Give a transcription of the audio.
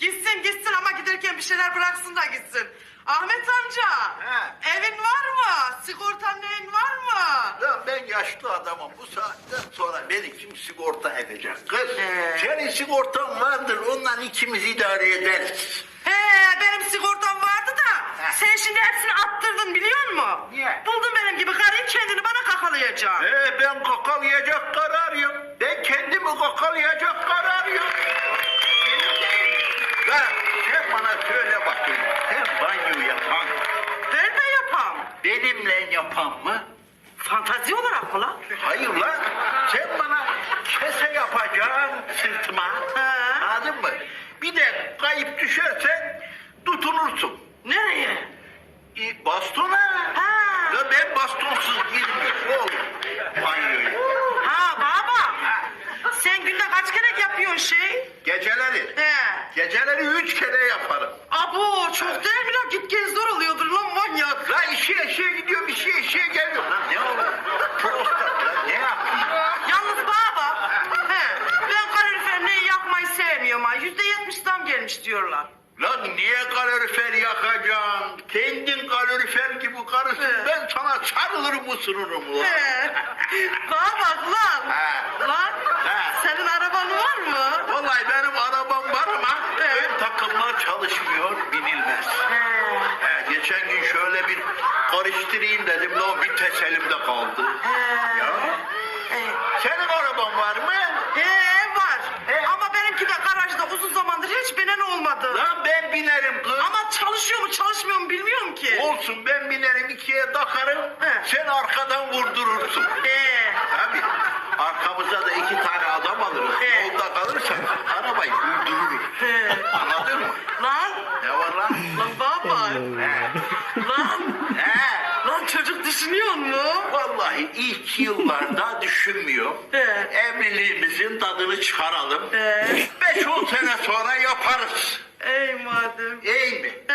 Gitsin gitsin ama giderken bir şeyler bıraksın da gitsin. Ahmet amca. He. Evin var mı? Sigortan neyin var mı? Ya ben yaşlı adamım. Bu saatten sonra beni kim sigorta edecek kız? He. Senin sigortan vardır. Ondan ikimiz idare ederiz. He benim sigortam vardı da Heh. sen şimdi hepsini attırdın biliyor musun? Niye? Buldun benim gibi karıyı kendini bana kakalayacak. Ee, ben kakalayacak kararıyım. Ben kendimi kakalayacak kararıyım. Ya sen bana söyle bakayım. Sen banyo yapan, Ben de yapam. Yapan mı? Fantazi olarak mı lan? Hayır lan. Sen bana kese yapacaksın sırtıma. Anladın mı? Bir de kayıp düşersen tutunursun. Nereye? E, bastona. Ha. Ya ben bastonsuz girmiyorum oğlum. Banyoya. Ha baba. Sen günde kaç kere yapıyorsun şey? Geceleri. He. Geceleri üç kere yaparım. Abo çok değil mi lan? Git gez zor oluyordur lan manyak. Lan işe işe gidiyor bir şey işe gelmiyor. Lan ne olur? Prostat lan ne yapayım? Yalnız baba. He. Ben kalorifer neyi yakmayı sevmiyorum ha. Yüzde yetmiş zam gelmiş diyorlar. Lan niye kalorifer yakacaksın? Kendin kalorifer gibi karısın. He. Ben sana sarılırım ısırırım lan. He. Bana bak lan. He. Lan. He. Senin araban var mı? Vallahi benim arabam var ama He. ön takımlar çalışmıyor binilmez. He. He, geçen gün şöyle bir karıştırayım dedim lan vites elimde kaldı. He. Ya. He. Senin araban var mı? He var. He. Ama benimki de garajda uzun zamandır hiç binen olmadı. Lan ben binerim kız. Ama çalışıyor mu çalışmıyor mu bilmiyorum ki. Olsun ben binerim ikiye takarım. He. Sen arkadan vurdurursun. He. Tabii. Arkamıza da iki tane adam alırız. He. Yolda kalırsak arabayı vurdururuz. He. Anladın mı? Lan. Ne var lan? Lan baba. He. Lan. He. Lan çocuk düşünüyor mu? Vallahi ilk yıllarda düşünmüyor. He. Evliliğimizin tadını çıkaralım. He. 5-10 sene sonra yaparız. Amen.